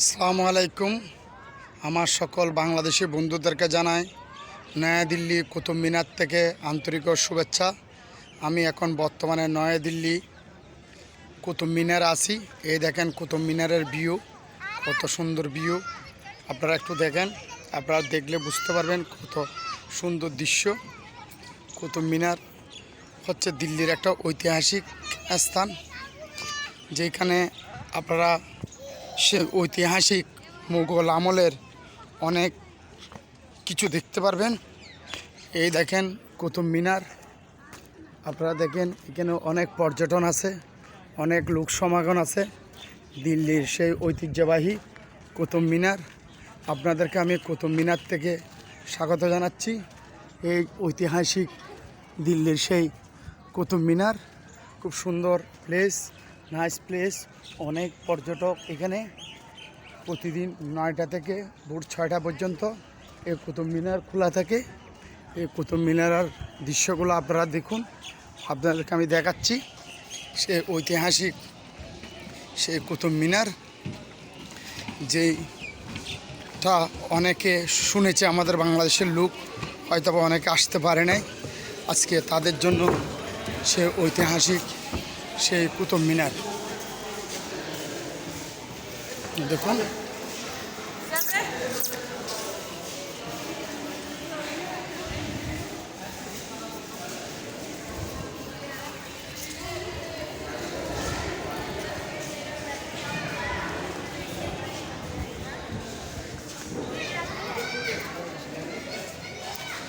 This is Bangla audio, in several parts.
আসসালামু আলাইকুম। আমার সকল বাংলাদেশি বন্ধুদেরকে জানাই, নয়াদিল্লি, কুতুব মিনার থেকে আন্তরিক শুভেচ্ছা। আমি এখন বর্তমানে নয়াদিল্লি কুতুব মিনার আছি। এই দেখেন কুতুব মিনারের ভিউ কত সুন্দর ভিউ আপনারা একটু দেখেন, আপনারা দেখলে বুঝতে পারবেন কত সুন্দর দৃশ্য। কুতুব মিনার হচ্ছে দিল্লির একটা ঐতিহাসিক স্থান, যেখানে আপনারা সে ঐতিহাসিক মুঘল আমলের অনেক কিছু দেখতে পারবেন। এই দেখেন কুতুব মিনার। আপনারা দেখেন এখানে অনেক পর্যটন আছে, অনেক লোক সমাগম আছে। দিল্লির সেই ঐতিহ্যবাহী কুতুব মিনার। আপনাদেরকে আমি কুতুব মিনার থেকে স্বাগত জানাচ্ছি। এই ঐতিহাসিক দিল্লির সেই কুতুব মিনার। খুব সুন্দর প্লেস নাইস প্লেস অনেক পর্যটক এখানে। প্রতিদিন নয়টা থেকে ভোর ছয়টা পর্যন্ত এই কুতুব মিনার খোলা থাকে। এই কুতুব মিনার দৃশ্যগুলো আপনারা দেখুন। আপনাদেরকে আমি দেখাচ্ছি সে ঐতিহাসিক সেই কুতুব মিনার। যেইটা অনেকে শুনেছে, আমাদের বাংলাদেশের লোক হয়তো অনেকে আসতে পারে নাই। আজকে তাদের জন্য সে ঐতিহাসিক সেই কুতুব মিনার দেখুন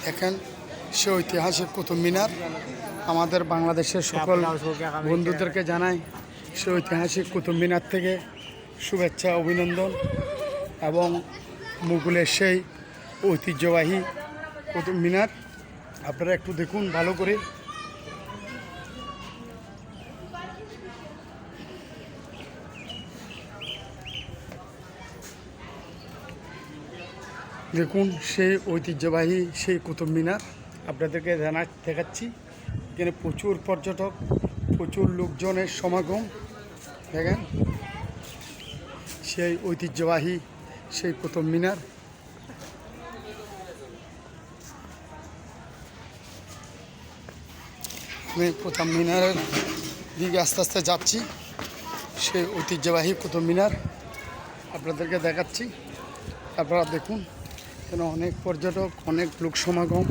দেখেন সে ঐতিহাসিক কুতুব মিনার। আমাদের বাংলাদেশের সকল বন্ধুদেরকে জানাই সে ঐতিহাসিক কুতুব মিনার থেকে শুভেচ্ছা, অভিনন্দন এবং মুঘলের সেই ঐতিহ্যবাহী কুতুব মিনার। আপনারা একটু দেখুন ভালো করে। দেখুন সেই ঐতিহ্যবাহী সেই কুতুব মিনার। আপনাদেরকে জানা দেখাচ্ছি। এখানে প্রচুর পর্যটক, প্রচুর লোকজনের সমাগম। দেখেন, সেই ঐতিহ্যবাহী, সেই কুতুব মিনার। আমি কুতুব মিনারের দিকে আস্তে আস্তে যাচ্ছি। সেই ঐতিহ্যবাহী কুতুব মিনার আপনাদেরকে দেখাচ্ছি। আপনারা দেখুন, এখানে অনেক পর্যটক, অনেক লোক সমাগম।